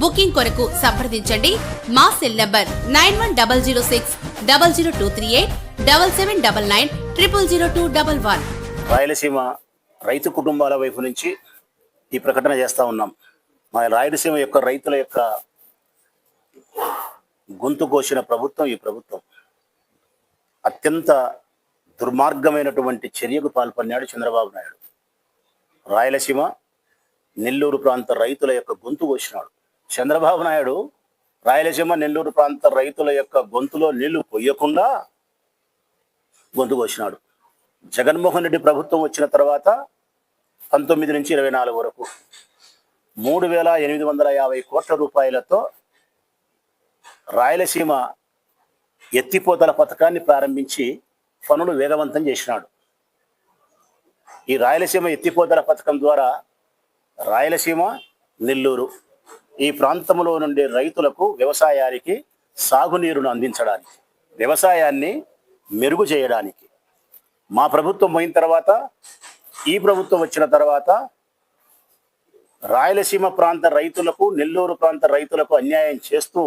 Booking కొరకు సంప్రదించండి. మా cell number nine one double zero six double zero two three eight double seven double nine triple zero two double one. Rayalaseema రైతు కుటుంబాల వైపు నుంచి ఈ ప్రకటన చేస్తూ ఉన్నాం. మా రాయలసీమ యొక్క రైతుల యొక్క గొంతు కోసిన ప్రభుత్వం ఈ ప్రభుత్వం. అత్యంత దుర్మార్గమైనటువంటి చర్యకు పాల్పడినాడు చంద్రబాబు నాయుడు. రాయలసీమ నెల్లూరు ప్రాంత రైతుల యొక్క గొంతు కోసినాడు. చంద్రబాబు నాయుడు రాయలసీమ నెల్లూరు ప్రాంత రైతుల యొక్క గొంతులో నీళ్ళు పొయ్యకుండా గొంతు కోసినాడు. జగన్మోహన్ రెడ్డి ప్రభుత్వం వచ్చిన తర్వాత పంతొమ్మిది నుంచి ఇరవై నాలుగు వరకు మూడు వేల ఎనిమిది వందల యాభై కోట్ల రూపాయలతో రాయలసీమ ఎత్తిపోతల పథకాన్ని ప్రారంభించి పనులు వేగవంతం చేసినాడు. ఈ రాయలసీమ ఎత్తిపోతల పథకం ద్వారా రాయలసీమ నెల్లూరు ఈ ప్రాంతంలో నుండి రైతులకు వ్యవసాయానికి సాగునీరును అందించడానికి వ్యవసాయాన్ని మెరుగు చేయడానికి. మా ప్రభుత్వం పోయిన తర్వాత ఈ ప్రభుత్వం వచ్చిన తర్వాత రాయలసీమ ప్రాంత రైతులకు నెల్లూరు ప్రాంత రైతులకు అన్యాయం చేస్తూ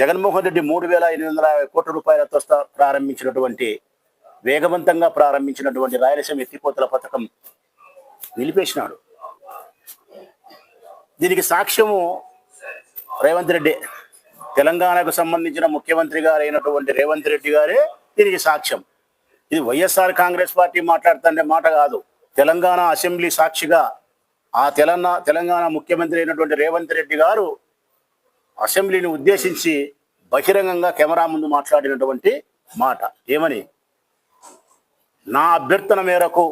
జగన్మోహన్ రెడ్డి మూడు వేల ఎనిమిది వందల యాభై కోట్ల రూపాయలతో ప్రారంభించినటువంటి వేగవంతంగా ప్రారంభించినటువంటి రాయలసీమ ఎత్తిపోతల పథకం నిలిపేసినాడు. దీనికి సాక్ష్యము రేవంత్ రెడ్డి. తెలంగాణకు సంబంధించిన ముఖ్యమంత్రి గారు అయినటువంటి రేవంత్ రెడ్డి గారే దీనికి సాక్ష్యం. ఇది వైఎస్ఆర్ కాంగ్రెస్ పార్టీ మాట్లాడుతుండే మాట కాదు. తెలంగాణ అసెంబ్లీ సాక్షిగా ఆ తెలంగాణ తెలంగాణ ముఖ్యమంత్రి అయినటువంటి రేవంత్ రెడ్డి గారు అసెంబ్లీని ఉద్దేశించి బహిరంగంగా కెమెరా ముందు మాట్లాడినటువంటి మాట. ఏమని? నా అభ్యర్థన మేరకు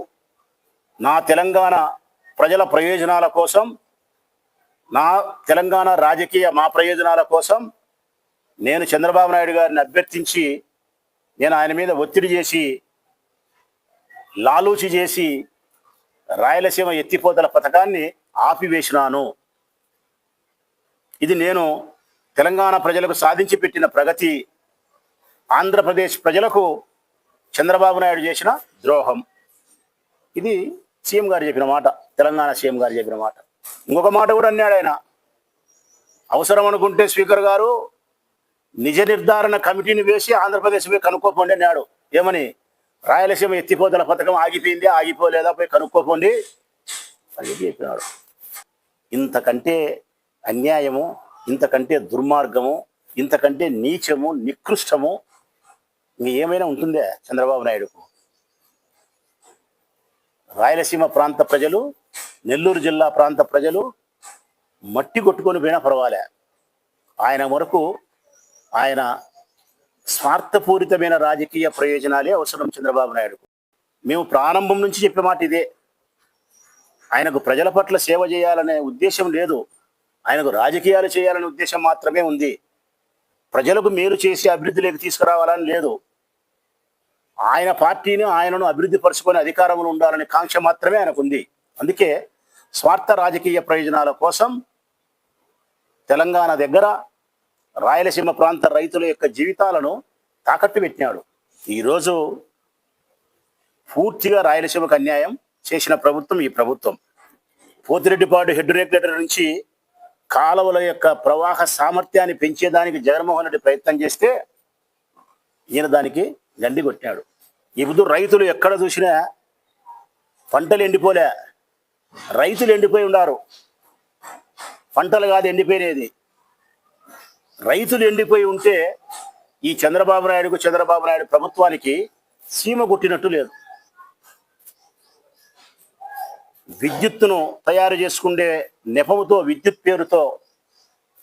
నా తెలంగాణ ప్రజల ప్రయోజనాల కోసం నా తెలంగాణ రాజకీయ మా ప్రయోజనాల కోసం నేను చంద్రబాబు నాయుడు గారిని అభ్యర్థించి నేను ఆయన మీద ఒత్తిడి చేసి లాలూచి చేసి రాయలసీమ ఎత్తిపోతల పథకాన్ని ఆపివేసినాను. ఇది నేను తెలంగాణ ప్రజలకు సాధించి పెట్టిన ప్రగతి ఆంధ్రప్రదేశ్ ప్రజలకు చంద్రబాబు నాయుడు చేసిన ద్రోహం. ఇది సీఎం గారు చెప్పిన మాట తెలంగాణ సీఎం గారు చెప్పిన మాట. ఇంకొక మాట కూడా అన్నాడు ఆయన. అవసరం అనుకుంటే స్పీకర్ గారు నిజ నిర్ధారణ కమిటీని వేసి ఆంధ్రప్రదేశ్ పోయి కనుక్కోపోండి అన్నాడు. ఏమని? రాయలసీమ ఎత్తిపోతల పథకం ఆగిపోయింది ఆగిపోలేదా? పోయి కనుక్కోపోండి అని చెప్పినాడు. ఇంతకంటే అన్యాయము ఇంతకంటే దుర్మార్గము ఇంతకంటే నీచము నికృష్టము ఇంక ఏమైనా ఉంటుందే చంద్రబాబు నాయుడుకు? రాయలసీమ ప్రాంత ప్రజలు నెల్లూరు జిల్లా ప్రాంత ప్రజలు మట్టి కొట్టుకొని పోయినా పర్వాలే. ఆయన వరకు ఆయన స్వార్థపూరితమైన రాజకీయ ప్రయోజనాలే అవసరం చంద్రబాబు నాయుడుకు మేము ప్రారంభం నుంచి చెప్పే మాట ఇదే. ఆయనకు ప్రజల పట్ల సేవ చేయాలనే ఉద్దేశం లేదు. ఆయనకు రాజకీయాలు చేయాలనే ఉద్దేశం మాత్రమే ఉంది. ప్రజలకు మేలు చేసి అభివృద్ధిలోకి తీసుకురావాలని లేదు. ఆయన పార్టీని ఆయనను అభివృద్ధి పరుచుకొని అధికారంలో ఉండాలనే కాంక్ష మాత్రమే ఆయనకు ఉంది అందుకే స్వార్థ రాజకీయ ప్రయోజనాల కోసం తెలంగాణ దగ్గర రాయలసీమ ప్రాంత రైతుల యొక్క జీవితాలను తాకట్టు పెట్టినాడు. ఈరోజు పూర్తిగా రాయలసీమకు అన్యాయం చేసిన ప్రభుత్వం ఈ ప్రభుత్వం. పోతిరెడ్డిపాడు హెడ్ రెగ్యులేటర్ నుంచి కాలువల యొక్క ప్రవాహ సామర్థ్యాన్ని పెంచేదానికి జగన్మోహన్ రెడ్డి ప్రయత్నం చేస్తే ఈయన దానికి గండి కొట్టినాడు. ఇప్పుడు రైతులు ఎక్కడ చూసినా పంటలు ఎండిపోలే. రైతులు ఎండిపోయి ఉన్నారు. పంటలు కాదు ఎండిపోయినది. రైతులు ఎండిపోయి ఉంటే ఈ చంద్రబాబు నాయుడుకు చంద్రబాబు నాయుడు ప్రభుత్వానికి సీమ కొట్టినట్టు లేదు. విద్యుత్తును తయారు చేసుకుండే నెపముతో విద్యుత్ పేరుతో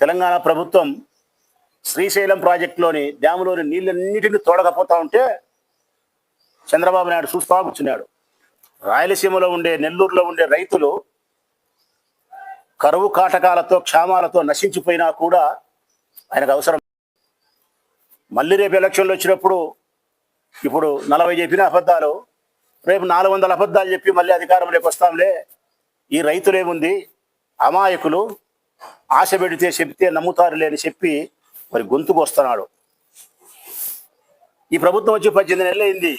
తెలంగాణ ప్రభుత్వం శ్రీశైలం ప్రాజెక్టులోని డ్యాములోని నీళ్ళన్నిటిని తోడకపోతా ఉంటే చంద్రబాబు నాయుడు చూస్తా కూర్చున్నాడు. రాయలసీమలో ఉండే నెల్లూరులో ఉండే రైతులు కరువు కాటకాలతో క్షామాలతో నశించిపోయినా కూడా ఆయనకు అవసరం. మళ్ళీ రేపు ఎలక్షన్లు వచ్చినప్పుడు ఇప్పుడు నలభై చెప్పిన అబద్ధాలు రేపు నాలుగు వందల అబద్ధాలు చెప్పి మళ్ళీ అధికారంలోకి వస్తాంలే. ఈ రైతులేముంది? అమాయకులు. ఆశ పెడితే చెప్తే నమ్ముతారు లేని చెప్పి మరి గొంతుకు వస్తున్నాడు. ఈ ప్రభుత్వం వచ్చి పద్దెనిమిది నెలలు అయింది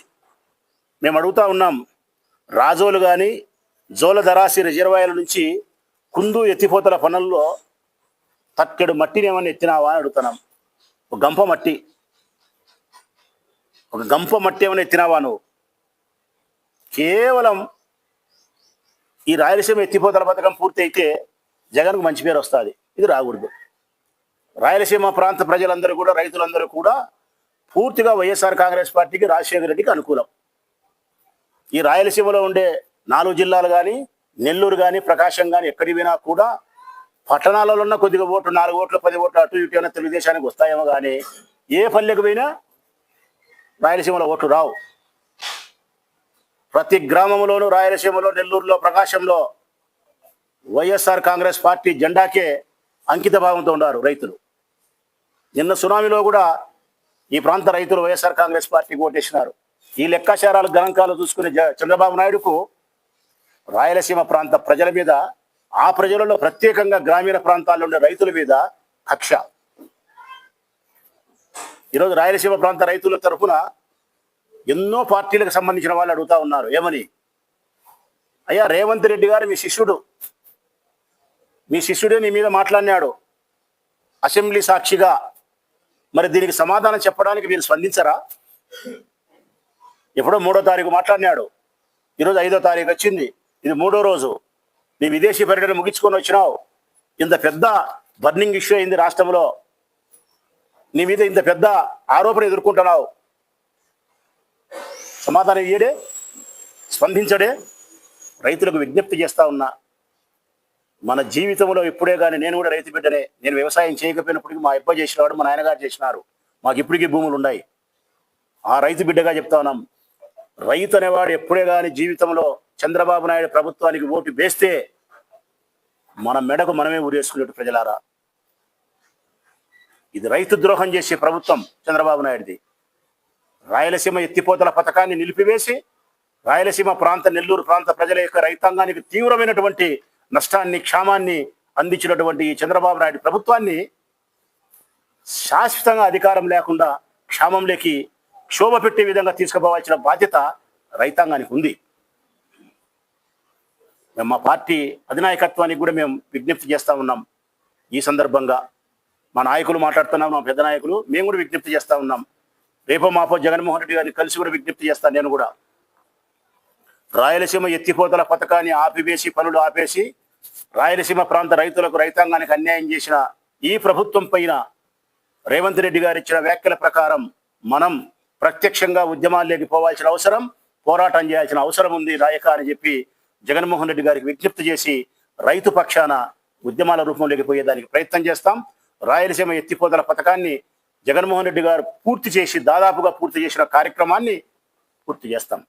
మేము అడుగుతా ఉన్నాం రాజోలు కానీ జోల దరాసి రిజర్వాయర్ల నుంచి కుందు ఎత్తిపోతల పనుల్లో తక్కెడు మట్టిని ఏమైనా ఎత్తినావా అని అడుగుతున్నాం. ఒక గంప మట్టి. ఒక గంప మట్టి ఏమైనా ఎత్తినావా నువ్వు? కేవలం ఈ రాయలసీమ ఎత్తిపోతల పథకం పూర్తి అయితే జగన్కు మంచి పేరు వస్తుంది. ఇది రాకూడదు. రాయలసీమ ప్రాంత ప్రజలందరూ కూడా రైతులందరూ కూడా పూర్తిగా వైఎస్ఆర్ కాంగ్రెస్ పార్టీకి రాజశేఖర రెడ్డికి అనుకూలం. ఈ రాయలసీమలో ఉండే నాలుగు జిల్లాలు కానీ నెల్లూరు కానీ ప్రకాశం కానీ ఎక్కడికి పోయినా కూడా పట్టణాలలో ఉన్న కొద్దిగా ఓట్లు నాలుగు ఓట్లు పది ఓట్లు అటు ఇటు అయినా తెలుగుదేశానికి వస్తాయేమో కానీ ఏ పల్లెకు పోయినా రాయలసీమలో ఓట్లు రావు. ప్రతి గ్రామంలోనూ రాయలసీమలో నెల్లూరులో ప్రకాశంలో వైఎస్ఆర్ కాంగ్రెస్ పార్టీ జెండాకే అంకిత భావంతో ఉన్నారు రైతులు. నిన్న సునామీలో కూడా ఈ ప్రాంత రైతులు వైఎస్ఆర్ కాంగ్రెస్ పార్టీకి ఓటేసినారు. ఈ లెక్కాచారాలు గణాంకాలు చూసుకునే చంద్రబాబు నాయుడుకు రాయలసీమ ప్రాంత ప్రజల మీద ఆ ప్రజలలో ప్రత్యేకంగా గ్రామీణ ప్రాంతాల్లో ఉండే రైతుల మీద కక్ష. ఈరోజు రాయలసీమ ప్రాంత రైతుల తరఫున ఎన్నో పార్టీలకు సంబంధించిన వాళ్ళు అడుగుతా ఉన్నారు ఏమని? అయ్యా రేవంత్ రెడ్డి గారు మీ శిష్యుడు. మీ శిష్యుడే నీ మీద మాట్లాడినాడు. అసెంబ్లీ సాక్షిగా. మరి దీనికి సమాధానం చెప్పడానికి మీరు స్పందించరా? ఎప్పుడో మూడో తారీఖు మాట్లాడినాడు. ఈరోజు ఐదో తారీఖు వచ్చింది. ఇది మూడో రోజు. నీ విదేశీ పర్యటన ముగించుకొని వచ్చినావు. ఇంత పెద్ద బర్నింగ్ ఇష్యూ అయింది రాష్ట్రంలో. నీ మీద ఇంత పెద్ద ఆరోపణ ఎదుర్కొంటున్నావు. సమాధానం ఇయ్యడే స్పందించడే రైతులకు విజ్ఞప్తి చేస్తా ఉన్నా. మన జీవితంలో ఇప్పుడే కానీ నేను కూడా రైతు బిడ్డనే. నేను వ్యవసాయం చేయకపోయినప్పటికీ మా అబ్బాయి చేసినవాడు మా నాయనగారు చేసినారు. మాకు ఇప్పటికీ భూములు ఉన్నాయి ఆ రైతు బిడ్డగా చెప్తా ఉన్నాం. రైతు అనేవాడు ఎప్పుడే కానీ జీవితంలో చంద్రబాబు నాయుడు ప్రభుత్వానికి ఓటు వేస్తే మన మెడకు మనమే ఊరేసుకునేట్టు ప్రజలారా. ఇది రైతు ద్రోహం చేసే ప్రభుత్వం చంద్రబాబు నాయుడుది. రాయలసీమ ఎత్తిపోతల పథకాన్ని నిలిపివేసి రాయలసీమ ప్రాంత నెల్లూరు ప్రాంత ప్రజల యొక్క రైతాంగానికి తీవ్రమైనటువంటి నష్టాన్ని క్షామాన్ని అందించినటువంటి ఈ చంద్రబాబు నాయుడు ప్రభుత్వాన్ని శాశ్వతంగా అధికారం లేకుండా క్షామంలోకి క్షోభ పెట్టే విధంగా తీసుకుపోవాల్సిన బాధ్యత రైతాంగానికి ఉంది. మేము మా పార్టీ అధినాయకత్వానికి కూడా మేము విజ్ఞప్తి చేస్తా ఉన్నాం. ఈ సందర్భంగా మా నాయకులు మాట్లాడుతున్నాం మా పెద్ద నాయకులు మేము కూడా విజ్ఞప్తి చేస్తా ఉన్నాం. రేపో మాపో జగన్మోహన్ రెడ్డి గారిని కలిసి కూడా విజ్ఞప్తి చేస్తాను నేను కూడా. రాయలసీమ ఎత్తిపోతల పథకాన్ని ఆపివేసి పనులు ఆపేసి రాయలసీమ ప్రాంత రైతులకు రైతాంగానికి అన్యాయం చేసిన ఈ ప్రభుత్వం పైన రేవంత్ రెడ్డి గారు ఇచ్చిన వ్యాఖ్యల ప్రకారం మనం ప్రత్యక్షంగా ఉద్యమాల్లోకి పోవాల్సిన అవసరం పోరాటం చేయాల్సిన అవసరం ఉంది. రాయక అని చెప్పి జగన్మోహన్ రెడ్డి గారికి విజ్ఞప్తి చేసి రైతు పక్షాన ఉద్యమాల రూపంలోకి పోయేదానికి ప్రయత్నం చేస్తాం. రాయలసీమ ఎత్తిపోతల పథకాన్ని జగన్మోహన్ రెడ్డి గారు పూర్తి చేసి దాదాపుగా పూర్తి చేసిన కార్యక్రమాన్ని పూర్తి చేస్తాం.